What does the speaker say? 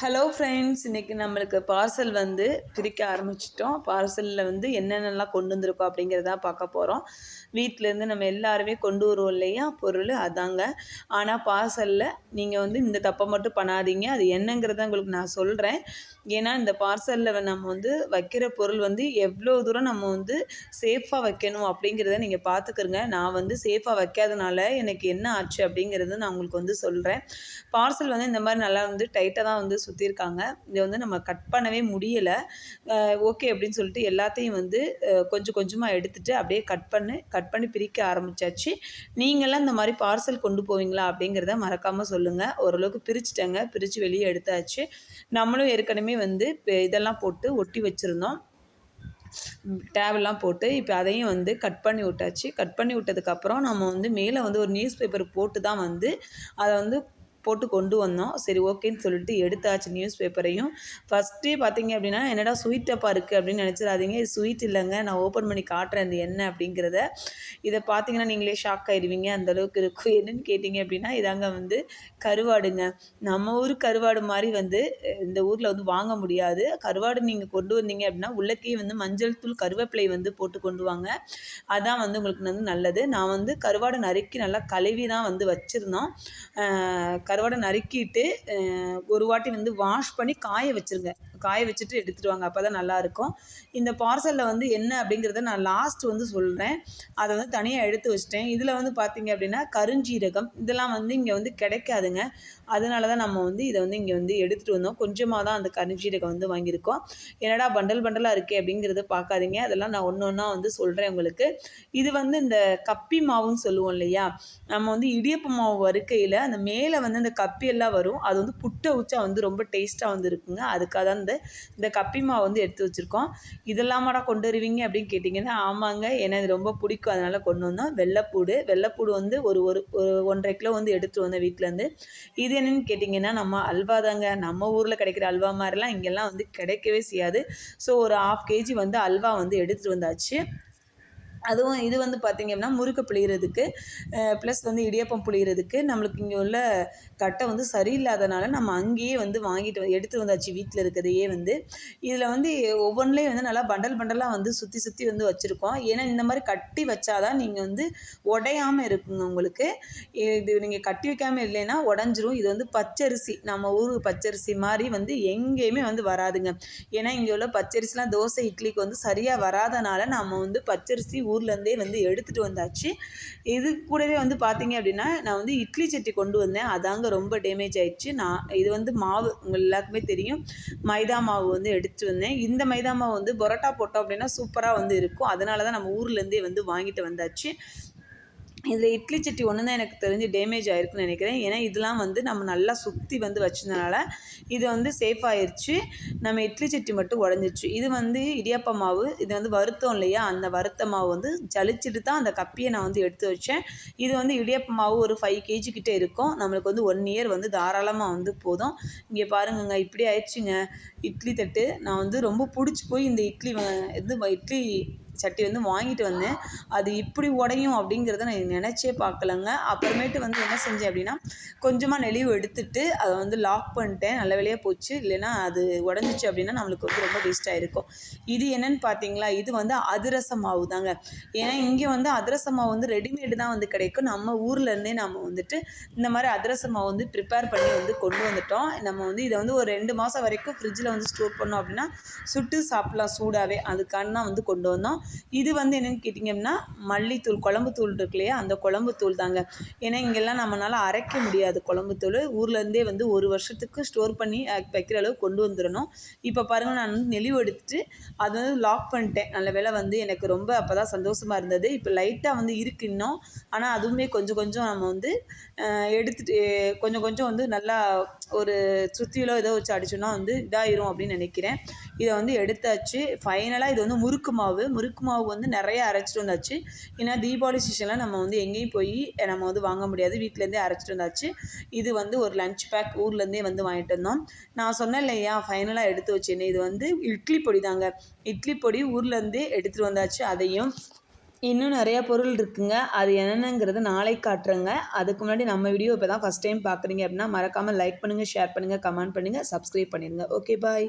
Hello friends இன்றைக்கி நம்மளுக்கு parcel வந்து பிரிக்க ஆரம்பிச்சிட்டோம். பார்சலில் வந்து என்னென்னலாம் கொண்டு வந்திருக்கோம் அப்படிங்கிறதா பார்க்க போகிறோம் வீட்டிலேருந்து நம்ம எல்லாருமே கொண்டு வருவோம் இல்லையா? பொருள் அதாங்க. ஆனால் பார்சலில் நீங்கள் வந்து இந்த தப்பை மட்டும் பண்ணாதீங்க. அது என்னங்கிறத உங்களுக்கு நான் சொல்கிறேன் ஏன்னா இந்த பார்சலில் நம்ம வந்து வைக்கிற பொருள் வந்து எவ்வளோ தூரம் நம்ம வந்து சேஃபாக வைக்கணும் அப்படிங்கிறத நீங்கள் பார்த்துக்கிறங்க நான் வந்து சேஃபாக வைக்காதனால எனக்கு என்ன ஆச்சு அப்படிங்கிறது நான் உங்களுக்கு வந்து சொல்கிறேன் பார்சல் வந்து இந்த மாதிரி நல்லா வந்து டைட்டாக தான் வந்து சுற்றிருக்காங்க இதை வந்து நம்ம கட் பண்ணவே முடியலை. ஓகே அப்படின்னு சொல்லிட்டு எல்லாத்தையும் வந்து கொஞ்சம் கொஞ்சமாக எடுத்துகிட்டு அப்படியே கட் பண்ணி கட் பண்ணி பிரிக்க ஆரம்பித்தாச்சு நீங்களாம் இந்த மாதிரி பார்சல் கொண்டு போவீங்களா அப்படிங்கிறத மறக்காமல் சொல்லுங்கள் ஓரளவுக்கு பிரிச்சுட்டேங்க. பிரித்து வெளியே எடுத்தாச்சு. நம்மளும் ஏற்கனவே வந்து இதெல்லாம் போட்டு ஒட்டி வச்சுருந்தோம். டேவெல்லாம் போட்டு இப்போ அதையும் வந்து கட் பண்ணி விட்டாச்சு. கட் பண்ணி விட்டதுக்கப்புறம் நம்ம வந்து மேலே வந்து ஒரு நியூஸ் பேப்பர் போட்டு தான் வந்து அதை வந்து போட்டு கொண்டு வந்தோம். சரி ஓகேன்னு சொல்லிட்டு எடுத்தாச்சு நியூஸ் பேப்பரையும் ஃபஸ்ட்டே பார்த்தீங்க அப்படின்னா என்னடா ஸ்வீட் டப்பா இருக்குது அப்படின்னு நினச்சிடாதீங்க. இது ஸ்வீட் இல்லைங்க. நான் ஓப்பன் பண்ணி காட்டுறேன் இந்த என்ன அப்படிங்கிறத. இதை பார்த்தீங்கன்னா நீங்களே ஷாக் ஆயிடுவீங்க. அந்தளவுக்கு இருக்கும். என்னென்னு கேட்டிங்க அப்படின்னா இதாங்க வந்து கருவாடுங்க. நம்ம ஊர் கருவாடு மாதிரி வந்து இந்த ஊரில் வந்து வாங்க முடியாது. கருவாடு நீங்கள் கொண்டு வந்தீங்க அப்படின்னா உள்ளக்கே வந்து மஞ்சள் தூள் கருவேப்பிலை வந்து போட்டு கொண்டு வாங்க. அதான் வந்து உங்களுக்கு வந்து நல்லது. நான் வந்து கருவாடு நறுக்கி நல்லா கழுவி தான் வந்து வச்சுருந்தோம். கருவாடை நறுக்கிட்டு ஒரு வாட்டி வந்து வாஷ் பண்ணி காய வச்சுருங்க. காய வச்சுட்டு எடுத்துகிட்டு வாங்க அப்போ தான் நல்லாயிருக்கும். இந்த பார்சலில் வந்து என்ன அப்படிங்கிறத நான் லாஸ்ட் வந்து சொல்கிறேன் அதை வந்து தனியாக எடுத்து வச்சிட்டேன். இதில் வந்து பார்த்திங்க அப்படின்னா கருஞ்சீரகம். இதெல்லாம் வந்து இங்கே வந்து கிடைக்காதுங்க. அதனால தான் நம்ம வந்து இதை வந்து இங்கே வந்து எடுத்துகிட்டு வந்தோம். கொஞ்சமாக தான் அந்த கருஞ்சீரகம் வந்து வாங்கியிருக்கோம். என்னடா பண்டல் பண்டலாக இருக்கே அப்படிங்கிறத பார்க்காதீங்க அதெல்லாம் நான் ஒன்று ஒன்றா வந்து சொல்கிறேன் உங்களுக்கு. இது வந்து இந்த கப்பி மாவுன்னு சொல்லுவோம் இல்லையா? நம்ம வந்து இடியப்ப மாவு வறுக்கையில் அந்த மேலே வந்து அந்த கப்பி எல்லாம் வரும். அது வந்து புட்டை உச்சா வந்து ரொம்ப டேஸ்ட்டாக வந்து இருக்குங்க. அதுக்காக தான் இந்த இந்த கப்பி மாவு வந்து எடுத்து வச்சுருக்கோம். இதெல்லாமாடா கொண்டு வருவீங்க அப்படின்னு கேட்டிங்கன்னா ஆமாங்க. ஏன்னா இது ரொம்ப பிடிக்கும். அதனால் கொண்டு வந்தோம். வெள்ளைப்பூடு. வெள்ளைப்பூடு வந்து ஒரு ஒரு ஒரு ஒன்றரை கிலோ வந்து எடுத்துகிட்டு வந்தேன் வீட்டிலேருந்து இது என்னென்னு கேட்டிங்கன்னா நம்ம அல்வா தாங்க. நம்ம ஊரில் கிடைக்கிற அல்வா மாதிரிலாம் இங்கெல்லாம் வந்து கிடைக்கவே செய்யாது. ஸோ ஒரு ஆஃப் கேஜி வந்து அல்வா வந்து எடுத்துகிட்டு வந்தாச்சு. அதுவும் இது வந்து பார்த்திங்க அப்படின்னா முறுக்கு புளிகிறதுக்கு ப்ளஸ் வந்து இடியப்பம் புளிகிறதுக்கு நம்மளுக்கு இங்கே உள்ள கட்டை வந்து சரியில்லாதனால நம்ம அங்கேயே வந்து வாங்கிட்டு எடுத்து வந்தாச்சு வீட்டில் இருக்கிறதையே வந்து. இதில் வந்து ஒவ்வொன்றிலையும் வந்து நல்லா பண்டல் பண்டலாக வந்து சுற்றி சுற்றி வந்து வச்சுருக்கோம். ஏன்னா இந்த மாதிரி கட்டி வச்சாதான் நீங்கள் வந்து உடையாமல் இருக்குங்க உங்களுக்கு. இது நீங்கள் கட்டி வைக்காமல் இல்லைன்னா உடஞ்சிரும். இது வந்து பச்சரிசி நம்ம ஊர் பச்சரிசி மாதிரி வந்து எங்கேயுமே வந்து வராதுங்க. ஏன்னா இங்கே உள்ள பச்சரிசிலாம் தோசை இட்லிக்கு வந்து சரியாக வராதனால நம்ம வந்து பச்சரிசி ஊர்லேருந்தே வந்து எடுத்துகிட்டு வந்தாச்சு. இது கூடவே வந்து பார்த்தீங்க அப்படின்னா நான் வந்து இட்லி சட்டி கொண்டு வந்தேன். அதாங்க ரொம்ப டேமேஜ் ஆயிடுச்சு. நான் இது வந்து மாவு உங்கள் எல்லாருக்குமே தெரியும். மைதா மாவு வந்து எடுத்துகிட்டு வந்தேன். இந்த மைதா மாவு வந்து பரோட்டா போட்டோம் அப்படின்னா சூப்பராக வந்து இருக்கும். அதனால தான் நம்ம ஊர்லேருந்தே வந்து வாங்கிட்டு வந்தாச்சு. இதில் இட்லி சட்டி ஒன்று தான் எனக்கு தெரிஞ்சு டேமேஜ் ஆகிருக்குன்னு நினைக்கிறேன். ஏன்னா இதெல்லாம் வந்து நம்ம நல்லா சுற்றி வந்து வச்சதுனால இது வந்து சேஃப் ஆயிடுச்சு நம்ம இட்லி சட்டி மட்டும் உடஞ்சிருச்சு. இது வந்து இடியாப்ப மாவு இது வந்து வருத்தம் இல்லையா? அந்த வருத்த மாவு வந்து ஜலிச்சுட்டு தான் அந்த கப்பியை நான் வந்து எடுத்து வச்சேன். இது வந்து இடியாப்ப மாவு ஒரு ஃபைவ் கேஜி கிட்டே இருக்கும். நம்மளுக்கு வந்து ஒன் இயர் வந்து தாராளமாக வந்து போதும். இங்கே பாருங்கங்க இப்படி ஆயிடுச்சுங்க. இட்லி தட்டு. நான் வந்து ரொம்ப பிடிச்சி போய் இந்த இட்லி இது இட்லி சட்டி வந்து வாங்கிட்டு வந்தேன். அது இப்படி உடையும் அப்படிங்கிறத நான் நினச்சே பார்க்கலங்க. அப்புறமேட்டு வந்து என்ன செஞ்சேன் அப்படின்னா கொஞ்சமாக நெளிவு எடுத்துட்டு அதை வந்து லாக் பண்ணிட்டேன். நல்ல வேலையாக போச்சு. இல்லைன்னா அது உடஞ்சிச்சு அப்படின்னா நம்மளுக்கு வந்து ரொம்ப வேஸ்ட்டாக இருக்கும். இது என்னன்னு பார்த்தீங்களா? இது வந்து அதிரச மாவு தாங்க. ஏன்னா இங்கே வந்து அதிரச மாவு வந்து ரெடிமேடு தான் வந்து கிடைக்கும். நம்ம ஊர்லேருந்தே நம்ம வந்துட்டு இந்த மாதிரி அதிரச மாவு வந்து ப்ரிப்பேர் பண்ணி வந்து கொண்டு வந்துட்டோம். நம்ம வந்து இதை வந்து ஒரு ரெண்டு மாதம் வரைக்கும் ஃப்ரிட்ஜில் வந்து ஸ்டோர் பண்ணோம் அப்படின்னா சுட்டு சாப்பிட்லாம் சூடாகவே அதுக்கான தான் வந்து கொண்டு வந்தோம். இது வந்து என்னென்னு கேட்டிங்கன்னா மல்லித்தூள் குழம்பு தூள் இருக்கு இல்லையா அந்த குழம்பு தூள் தாங்க ஏன்னா இங்கெல்லாம் நம்மளால் அரைக்க முடியாது குழம்பு தூள் ஊர்லேருந்தே வந்து ஒரு வருஷத்துக்கு ஸ்டோர் பண்ணி வைக்கிற அளவு கொண்டு வந்துடணும் இப்போ பாருங்கள் நான் வந்து நெளிவு எடுத்துட்டு அதை வந்து லாக் பண்ணிட்டேன். நல்ல வேலை வந்து எனக்கு ரொம்ப அப்போ தான் சந்தோஷமாக இருந்தது. இப்போ லைட்டாக வந்து இருக்கு இன்னும். ஆனால் அதுவுமே கொஞ்சம் கொஞ்சம் நம்ம வந்து எடுத்துட்டு கொஞ்சம் கொஞ்சம் வந்து நல்லா ஒரு சுத்தியிலோ ஏதோ வச்சு அடிச்சோன்னா வந்து இதாயிரும் அப்படின்னு நினைக்கிறேன். இதை வந்து எடுத்தாச்சு. ஃபைனலாக இது வந்து முறுக்கு மாவு. முறுக்கு மாவு வந்து நிறைய அரைச்சிட்டு வந்தாச்சு. ஏன்னா தீபாவளி சீசனில் நம்ம வந்து எங்கேயும் போய் நம்ம வந்து வாங்க முடியாது. வீட்டிலேருந்தே அரைச்சிட்டு வந்தாச்சு. இது வந்து ஒரு லஞ்ச் பேக் ஊர்லேருந்தே வந்து வாங்கிட்டு வந்தோம். நான் சொன்னேன் இல்லையா ஃபைனலாக எடுத்து வச்சேன்னு இது வந்து இட்லி பொடி தாங்க. இட்லி பொடி ஊர்லேருந்தே எடுத்துகிட்டு வந்தாச்சு. அதையும் இன்னும் நிறையா பொருள் இருக்குங்க. அது என்னென்னங்கிறத நாளை காட்டுறேங்க. அதுக்கு முன்னாடி நம்ம வீடியோ இப்போ தான் ஃபஸ்ட் டைம் பார்க்குறீங்க அப்படின்னா மறக்காமல் லைக் பண்ணுங்கள் ஷேர் பண்ணுங்கள் கமெண்ட் பண்ணுங்கள் சப்ஸ்கிரைப் பண்ணிடுங்க. Okay bye